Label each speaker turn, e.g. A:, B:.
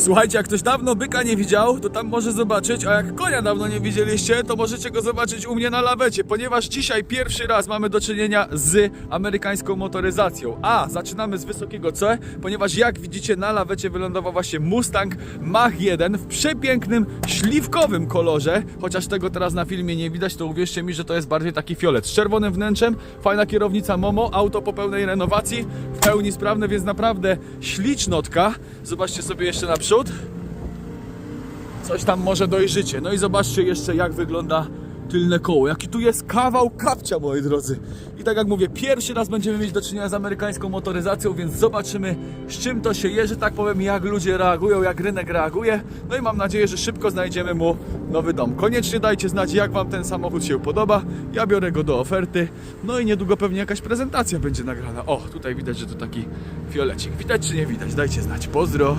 A: Słuchajcie, jak ktoś dawno byka nie widział, to tam może zobaczyć, a jak konia dawno nie widzieliście, to możecie go zobaczyć u mnie na lawecie, ponieważ dzisiaj pierwszy raz mamy do czynienia z amerykańską motoryzacją. A, zaczynamy z wysokiego C, ponieważ jak widzicie na lawecie wylądował właśnie Mustang Mach 1 w przepięknym, śliwkowym kolorze, chociaż tego teraz na filmie nie widać, to uwierzcie mi, że to jest bardziej taki fiolet z czerwonym wnętrzem, fajna kierownica Momo, auto po pełnej renowacji, w pełni sprawne, więc naprawdę ślicznotka. Zobaczcie sobie jeszcze naprzód. Coś tam może dojrzycie. No i zobaczcie jeszcze jak wygląda tylne koło. Jaki tu jest kawał kapcia, moi drodzy. I tak jak mówię, pierwszy raz będziemy mieć do czynienia z amerykańską motoryzacją, więc zobaczymy z czym to się je, że tak powiem, jak ludzie reagują, jak rynek reaguje. No i mam nadzieję, że szybko znajdziemy mu nowy dom. Koniecznie dajcie znać, jak wam ten samochód się podoba. Ja biorę go do oferty. No i niedługo pewnie jakaś prezentacja będzie nagrana. O, tutaj widać, że to taki fiolecik. Widać czy nie widać? Dajcie znać. Pozdro.